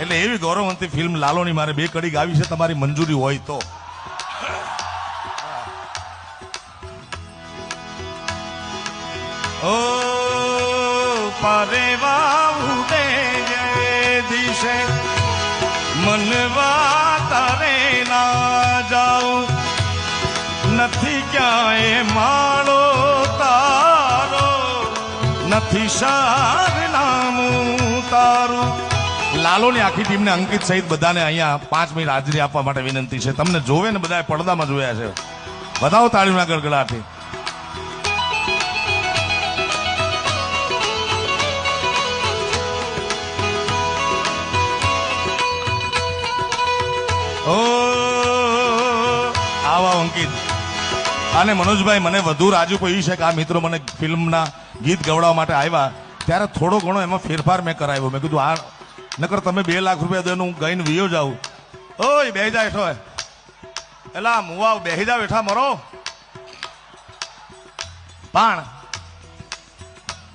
એટલે એવી ગૌરવવંતી ફિલ્મ લાલોની મારે બે કડી ગાવી છે, તમારી મંજૂરી હોય તો. ઓ પારેવા ઉડે દિશે મનવા તારે ના જાઉં. નથી ક્યાંય માળો તારો, નથી સાર નામું તારું. લાલોની આખી ટીમને અંકિત સહિત બધાને અહીંયા પાંચ મિનિટ હાજરી આપવા માટે વિનંતી છે. તમને જોવે ને બધા પડદામાં જોયા છે. બધાઓ તાળીના ગડગડાથી ઓ, આવા અંકિત. અને મનોજભાઈ, મને વધુ રાજુ કહ્યું છે કે આ મિત્રો મને ફિલ્મના ગીત ગવડાવવા માટે આવ્યા? ત્યારે થોડો ઘણો એમાં ફેરફાર મેં કરાવ્યો. મેં કીધું, આ નકર તમે બે લાખ રૂપિયા દેનું હું ગઈને વિયો જાઉં ઓય બે જાય હેઠો એલા મુવા બેહી જાવ બેઠા મરો. પણ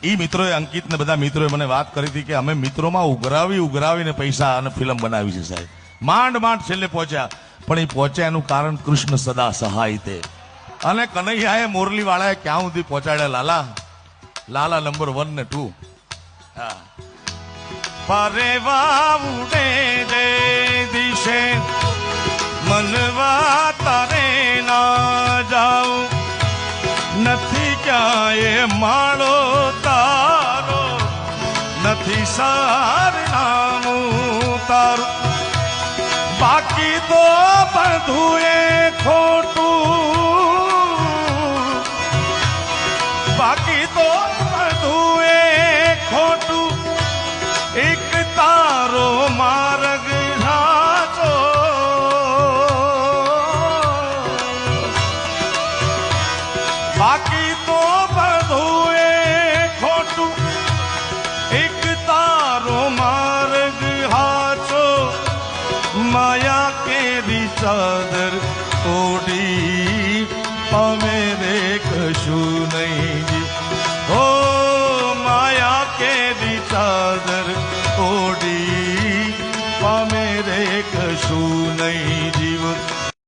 એ મિત્રોએ, અંકિત ને બધા મિત્રોએ મને વાત કરી હતી કે અમે મિત્રોમાં ઉઘરાવી, ઉઘરાવીને પૈસા અને ફિલ્મ બનાવી છે સાહેબ. માંડ માંડ છેલ્લે પહોંચ્યા. પણ એ પહોંચ્યા એનું કારણ કૃષ્ણ સદા સહાય તે અને કનૈયાએ મોરલી વાળાએ ક્યાં સુધી પહોંચાડ્યા, લાલા? લાલા નંબર વન ને ટુ. પરેવા ઉડે દે દિશે મનવા તારે ના જાઉં. નથી ક્યાંય માળો તારો. નથી સાર નામું તારું. બાકી તો બધું એ ખોટું બાકી તો બધું ખોટું. એક તારો માર્ગ હાચો, માયા કેરી ચાદર તોડી, અમે દેખશું નહીં હો માયા કેરી ચાદર તોડી, અમે દેખશું નહીં